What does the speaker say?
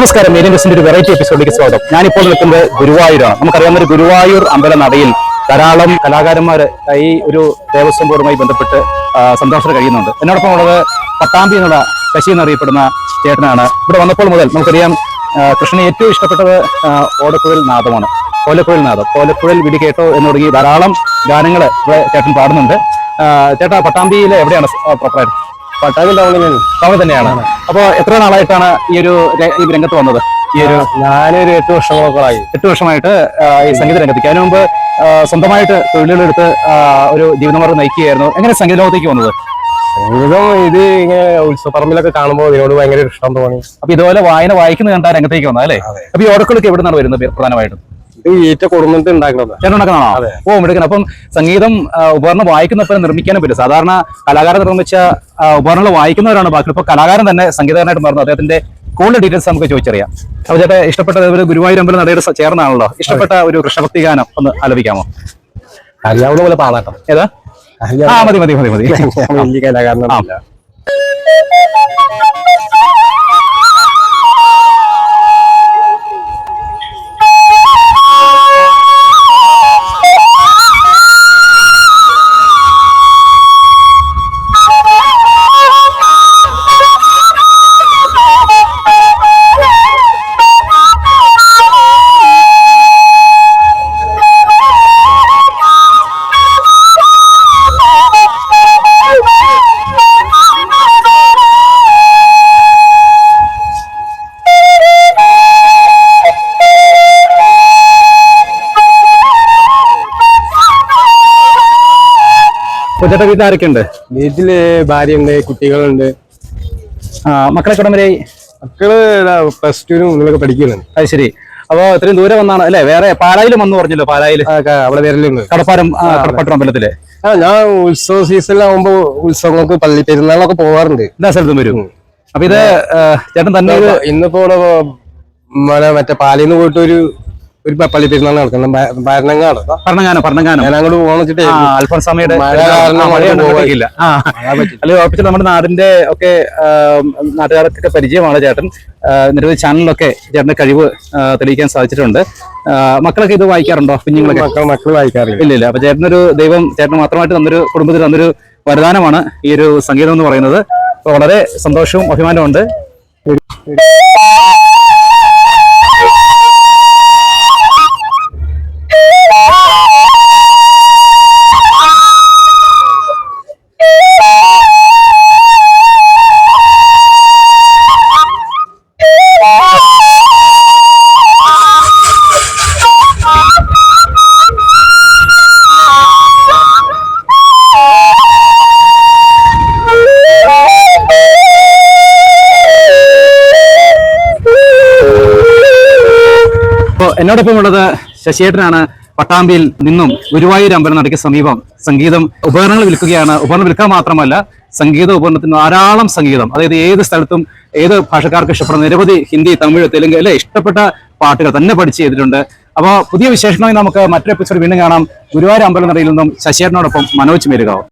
നമസ്കാരം മീഡിയം ബസിന്റെ ഒരു വെറൈറ്റി എപ്പിസോഡിലേക്ക് സ്വാഗതം. ഞാനിപ്പോൾ നിൽക്കുന്നത് ഗുരുവായൂരാണ്. നമുക്കറിയാവുന്ന ഒരു ഗുരുവായൂർ അമ്പല നടയിൽ ധാരാളം കലാകാരന്മാർ ഈ ഒരു ദേവസ്വം ബോർഡുമായി ബന്ധപ്പെട്ട് സന്തോഷം കഴിയുന്നുണ്ട്. എന്നോടൊപ്പം ഉള്ളത് പട്ടാമ്പി എന്നുള്ള ശശി എന്നറിയപ്പെടുന്ന ചേട്ടനാണ്. ഇവിടെ വന്നപ്പോൾ മുതൽ നമുക്കറിയാം കൃഷ്ണൻ ഏറ്റവും ഇഷ്ടപ്പെട്ടത് ഓടക്കുഴൽ നാദമാണ്. കോലക്കുഴൽ നാദം. കോലക്കുഴൽ വിടി കേട്ടോ എന്ന് തുടങ്ങി ധാരാളം ഗാനങ്ങൾ ഇവിടെ ചേട്ടൻ പാടുന്നുണ്ട്. ചേട്ടാ പട്ടാമ്പിയിലെ എവിടെയാണ് പ്രോപ്പറായിട്ട് പട്ടാമ്പി ടൗണിൽ ടൗണിൽ തന്നെയാണ്. അപ്പോൾ എത്ര നാളായിട്ടാണ് ഈ ഒരു ഈ രംഗത്ത് വന്നത്? ഈ ഒരു ഞാനൊരു എട്ട് വർഷങ്ങളൊക്കെയായി എട്ട് വർഷമായിട്ട് ഈ സംഗീത രംഗത്തേക്ക് അതിനു മുമ്പ് സ്വന്തമായിട്ട് തൊഴിലുകളെടുത്ത് ഒരു ജീവിതമാർഗം നയിക്കുകയായിരുന്നു. എങ്ങനെ സംഗീത ലോകത്തേക്ക് വന്നത്? സംഗീതം ഇത് ഇങ്ങനെ ഉത്സവപ്പറമ്പിലൊക്കെ കാണുമ്പോൾ ഇതിനോട് ഭയങ്കര ഇഷ്ടം തോന്നി. അപ്പൊ ഇതുപോലെ വായന വായിക്കുന്ന കണ്ട രംഗത്തേക്ക് വന്നത് അല്ലേ? അപ്പൊ ഈ ഓടക്കളൊക്കെ എവിടെ നിന്നാണ് വരുന്നത് പ്രധാനമായിട്ടും? ഇത് ഈറ്റ കൊടുന്നിട്ട് ഉണ്ടാക്കണത്. ചേട്ടനുണ്ടാക്കുന്നതാണോ ഓ മിടുക്കണം അപ്പം സംഗീതം ഉപകരണം വായിക്കുന്നപ്പോൾ നിർമ്മിക്കാനും പറ്റും. സാധാരണ കലാകാരൻ നിർമ്മിച്ച ഉപകരണങ്ങൾ വായിക്കുന്നവരാണ് ബാക്കി. ഇപ്പൊ കലാകാരൻ തന്നെ സംഗീതകാരനായിട്ട് മാറുന്നത് അദ്ദേഹത്തിന്റെ കൂടുതൽ ഡീറ്റെയിൽസ് നമുക്ക് ചോദിച്ചറിയാം. അപ്പൊ ചേട്ടാ ഇഷ്ടപ്പെട്ട ഒരു ഗുരുവായൂർ അമ്പലം നടയുടെ ചേർന്നാണല്ലോ. ഇഷ്ടപ്പെട്ട ഒരു കൃഷ്ണഭക്തി ഗാനം ഒന്ന് ആലപിക്കാമോ? അറിയാവുന്ന പോലെ പാടാട്ടോ ഏതാ? ആ മതി മതി മതി മതി. വലിയ കലാകാരനല്ല ചേട്ടാ വീട്ടിൽ ആരൊക്കെ ഉണ്ട് വീട്ടിൽ ഭാര്യയുണ്ട് കുട്ടികളുണ്ട്. ആ മക്കളെ കടം വരെ? മക്കൾ പ്ലസ് ടുവിനും പഠിക്കുന്നുണ്ട്. അത് ശരി. അപ്പൊ ഇത്രയും ദൂരെ വന്നാണ് അല്ലെ? വേറെ പാലായിലും വന്നു പറഞ്ഞല്ലോ പാലായിൽ അവിടെ വരലുണ്ട്. കടപ്പാരം ആ, കടപ്പാട്ടം അമ്പലത്തിൽ. ആ ഞാൻ ഉത്സവ സീസണിലാവുമ്പോ ഉത്സവങ്ങൾക്ക് പള്ളി പെരുന്നാളൊക്കെ പോകാറുണ്ട് എല്ലാ സ്ഥലത്തും വരും. അപ്പൊ ഇത് ചേട്ടൻ തന്നെ ഇന്നിപ്പോ ഇവിടെ മറ്റേ പാലയിൽ പാലിന്ന് പോയിട്ട് ഒരു ഒരു പള്ളി പെരുന്നാൾ നടക്കണം ഭരണങ്ങാട് ഭരണങ്ങാനം ഭരണങ്ങാനം. ഞാൻ അങ്ങോട്ട് ഉറപ്പിച്ച് നമ്മുടെ നാടിന്റെ ഒക്കെ നാട്ടുകാർക്കൊക്കെ പരിചയമാണ് ചേട്ടൻ. നിരവധി ചാനലിലൊക്കെ ചേട്ടന്റെ കഴിവ് തെളിയിക്കാൻ സാധിച്ചിട്ടുണ്ട്. മക്കളൊക്കെ ഇത് വായിക്കാറുണ്ടോ? കുഞ്ഞുങ്ങളൊക്കെ? മക്കൾ മക്കൾ വായിക്കാറില്ല. ഇല്ല ഇല്ല അപ്പൊ ചേട്ടനൊരു ദൈവം ചേട്ടന് മാത്രമായിട്ട് തന്നൊരു കുടുംബത്തിന് തന്നൊരു വരദാനമാണ് ഈ ഒരു സംഗീതം എന്ന് പറയുന്നത്. വളരെ സന്തോഷവും അഭിമാനവും ഉണ്ട്. എന്നോടൊപ്പം ഉള്ളത് ശശിയേട്ടനാണ്. പട്ടാമ്പിയിൽ നിന്നും ഗുരുവായൂർ അമ്പലം നടക്കിയ സമീപം സംഗീതം ഉപകരണങ്ങൾ വിൽക്കുകയാണ്. ഉപകരണം വിൽക്കാൻ മാത്രമല്ല സംഗീത ഉപകരണത്തിന് ധാരാളം സംഗീതം അതായത് ഏത് സ്ഥലത്തും ഏത് ഭാഷക്കാർക്ക് ഇഷ്ടപ്പെടുന്ന നിരവധി ഹിന്ദി തമിഴ് തെലുങ്ക് അല്ലെ ഇഷ്ടപ്പെട്ട പാട്ടുകൾ തന്നെ പഠിച്ച് ചെയ്തിട്ടുണ്ട്. അപ്പോൾ പുതിയ വിശേഷണമായി നമുക്ക് മറ്റൊരു എപ്പിസോഡ് വീണ്ടും കാണാം. ഗുരുവായൂർ അമ്പലം നടയിൽ നിന്നും ശശിയേട്ടനോടൊപ്പം മനോജ് മേരുകാവ്.